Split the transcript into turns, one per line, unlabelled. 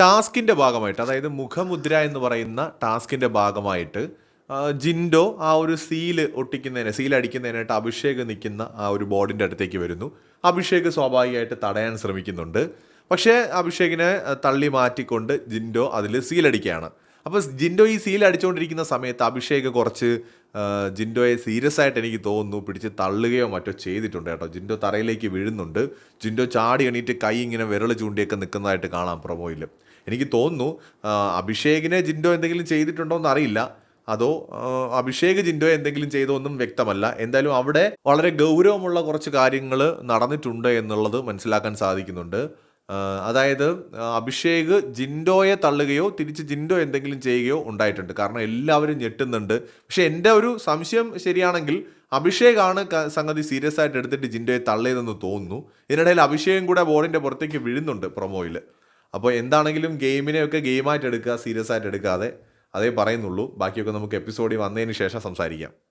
ടാസ്കിന്റെ ഭാഗമായിട്ട് അതായത് മുഖമുദ്ര എന്ന് പറയുന്ന ടാസ്കിന്റെ ഭാഗമായിട്ട് ജിൻഡോ ആ ഒരു സീൽ ഒട്ടിക്കുന്നതിന് സീൽ അടിക്കുന്നതിനായിട്ട് അഭിഷേക് നിൽക്കുന്ന ആ ഒരു ബോർഡിന്റെ അടുത്തേക്ക് വരുന്നു. അഭിഷേക് സ്വാഭാവികമായിട്ട് തടയാൻ ശ്രമിക്കുന്നുണ്ട്. പക്ഷേ അഭിഷേകിനെ തള്ളി മാറ്റിക്കൊണ്ട് ജിൻഡോ അതിൽ സീലടിക്കുകയാണ് അപ്പോൾ ജിൻഡോ ഈ സീൽ അടിച്ചുകൊണ്ടിരിക്കുന്ന സമയത്ത് അഭിഷേക് കുറച്ച് ജിൻഡോയെ സീരിയസ് ആയിട്ട് എനിക്ക് തോന്നുന്നു പിടിച്ച് തള്ളുകയോ മറ്റോ ചെയ്തിട്ടുണ്ട് കേട്ടോ. ജിൻഡോ തറയിലേക്ക് വീഴുന്നുണ്ട്. ജിൻഡോ ചാടി എണീറ്റ് കൈ ഇങ്ങനെ വിരൽ ചൂണ്ടിയൊക്കെ നിൽക്കുന്നതായിട്ട് കാണാം പ്രൊമോയിൽ. എനിക്ക് തോന്നുന്നു അഭിഷേകിനെ ജിൻഡോ എന്തെങ്കിലും ചെയ്തിട്ടുണ്ടോ എന്ന് അറിയില്ല അതോ അഭിഷേക് ജിൻഡോ എന്തെങ്കിലും ചെയ്തോ ഒന്നും വ്യക്തമല്ല. എന്തായാലും അവിടെ വളരെ ഗൗരവമുള്ള കുറച്ച് കാര്യങ്ങൾ നടന്നിട്ടുണ്ട് എന്നുള്ളത് മനസ്സിലാക്കാൻ സാധിക്കുന്നുണ്ട്. അതായത് അഭിഷേക് ജിൻഡോയെ തള്ളുകയോ തിരിച്ച് ജിൻഡോ എന്തെങ്കിലും ചെയ്യുകയോ ഉണ്ടായിട്ടുണ്ട്. കാരണം എല്ലാവരും ഞെട്ടുന്നുണ്ട്. പക്ഷെ എന്റെ ഒരു സംശയം ശരിയാണെങ്കിൽ അഭിഷേക് ആണ് സംഗതി സീരിയസ് ആയിട്ട് എടുത്തിട്ട് ജിൻഡോയെ തള്ളിയതെന്ന് തോന്നുന്നു. ഇതിനിടയിൽ അഭിഷേകും കൂടെ ബോർഡിന്റെ പുറത്തേക്ക് വീഴുന്നുണ്ട് പ്രൊമോയിൽ. അപ്പോൾ എന്താണെങ്കിലും ഗെയിമിനെയൊക്കെ ഗെയിമായിട്ട് എടുക്കുക സീരിയസ് ആയിട്ട് എടുക്കാതെ അതേ പറയുന്നുള്ളൂ. ബാക്കിയൊക്കെ നമുക്ക് എപ്പിസോഡിൽ വന്നതിന് ശേഷം സംസാരിക്കാം.